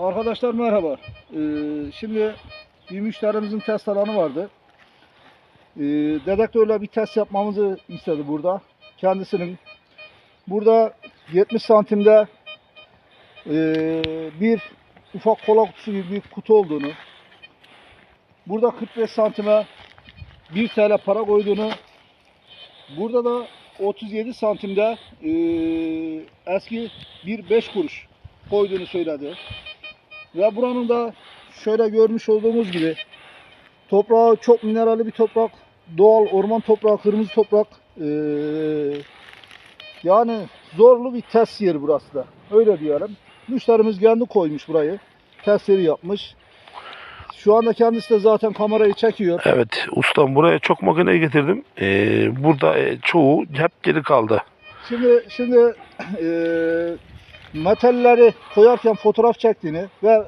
Arkadaşlar merhaba. Ee, şimdi bir müşterimizin test alanı vardı. Ee, dedektörle bir test yapmamızı istedi burada. Kendisinin burada 70 santimde ee, bir ufak kola kutusu gibi bir kutu olduğunu, burada 45 santime 1 TL para koyduğunu, burada da 37 santimde ee, eski bir 5 kuruş koyduğunu söyledi. Ve buranın da şöyle görmüş olduğumuz gibi toprağı çok mineralli bir toprak. Doğal orman toprağı, kırmızı toprak. Ee, yani zorlu bir test yeri burası da. Öyle diyelim. Müşterimiz kendi koymuş burayı. Test yeri yapmış. Şu anda kendisi de zaten kamerayı çekiyor. Evet ustam buraya çok makine getirdim. Ee, burada e, çoğu hep geri kaldı. Şimdi şimdi eee metalleri koyarken fotoğraf çektiğini ve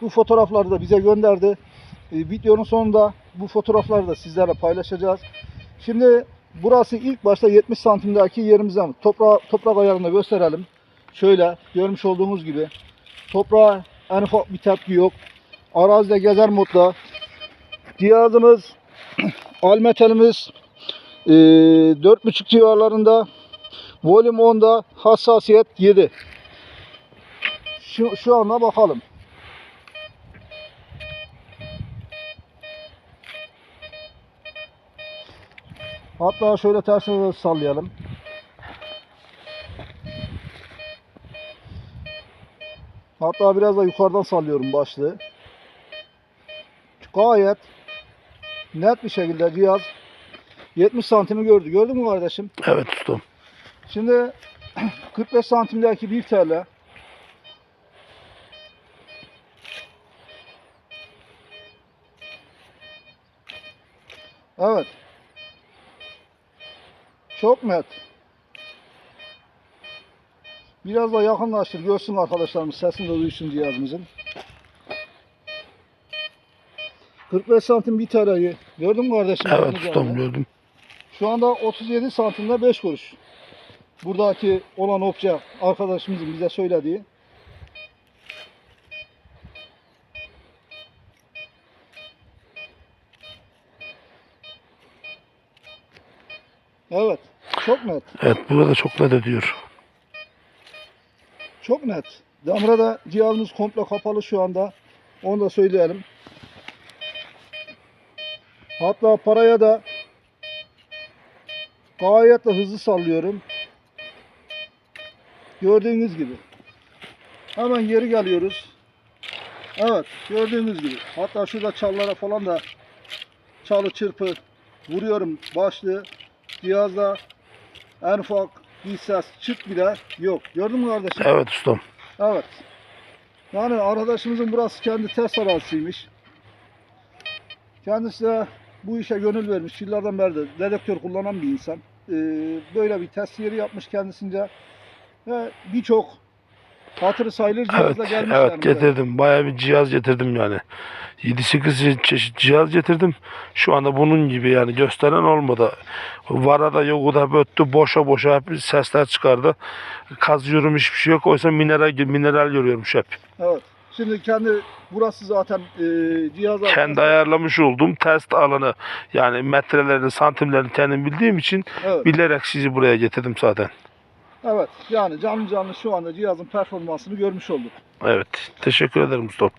bu fotoğrafları da bize gönderdi. E, videonun sonunda bu fotoğrafları da sizlerle paylaşacağız. Şimdi burası ilk başta 70 santimdeki yerimizden toprağı, toprak ayarında gösterelim. Şöyle görmüş olduğunuz gibi toprağa en ufak bir tepki yok. Arazide gezer modda. Cihazımız almetalimiz e, 4.5 civarlarında Volüm 10'da hassasiyet 7. Şu, şu anda bakalım. Hatta şöyle tersine sallayalım. Hatta biraz da yukarıdan sallıyorum başlığı. Gayet net bir şekilde cihaz 70 santimi gördü. Gördün mü kardeşim? Evet ustam. Şimdi 45 santimdeki 1 TL. Evet. Çok net. Biraz da yakınlaştır görsün arkadaşlarımız sesini de duysun cihazımızın. 45 santim bir TL'yi gördün mü kardeşim? Evet ustam gördüm. Şu anda 37 santimde 5 kuruş. Buradaki olan okça arkadaşımızın bize söylediği. Evet. Çok net. Evet burada çok net ediyor. Çok net. Damra da cihazımız komple kapalı şu anda. Onu da söyleyelim. Hatta paraya da gayet de hızlı sallıyorum. Gördüğünüz gibi. Hemen geri geliyoruz. Evet gördüğünüz gibi. Hatta şurada çallara falan da çalı çırpı vuruyorum başlığı. Cihazda en ufak bir ses çıt bile yok. Gördün mü kardeşim? Evet ustam. Evet. Yani arkadaşımızın burası kendi test arazisiymiş. Kendisi de bu işe gönül vermiş. Yıllardan beri de dedektör kullanan bir insan. Ee, böyle bir test yeri yapmış kendisince. Ve birçok hatırı sayılır Evet, cihazla evet yani buraya. getirdim. Bayağı bir cihaz getirdim yani. 7-8 çeşit cihaz getirdim. Şu anda bunun gibi yani gösteren olmadı. Vara da yoku da böttü. Boşa boşa hep sesler çıkardı. Kazıyorum hiçbir şey yok. Oysa mineral mineral görüyormuş hep. Evet. Şimdi kendi burası zaten e, cihaz Kendi ayarlamış olduğum test alanı yani metrelerini santimlerini kendim bildiğim için Evet. bilerek sizi buraya getirdim zaten. Evet. Yani canlı canlı şu anda cihazın performansını görmüş olduk. Evet. Teşekkür ederim usta.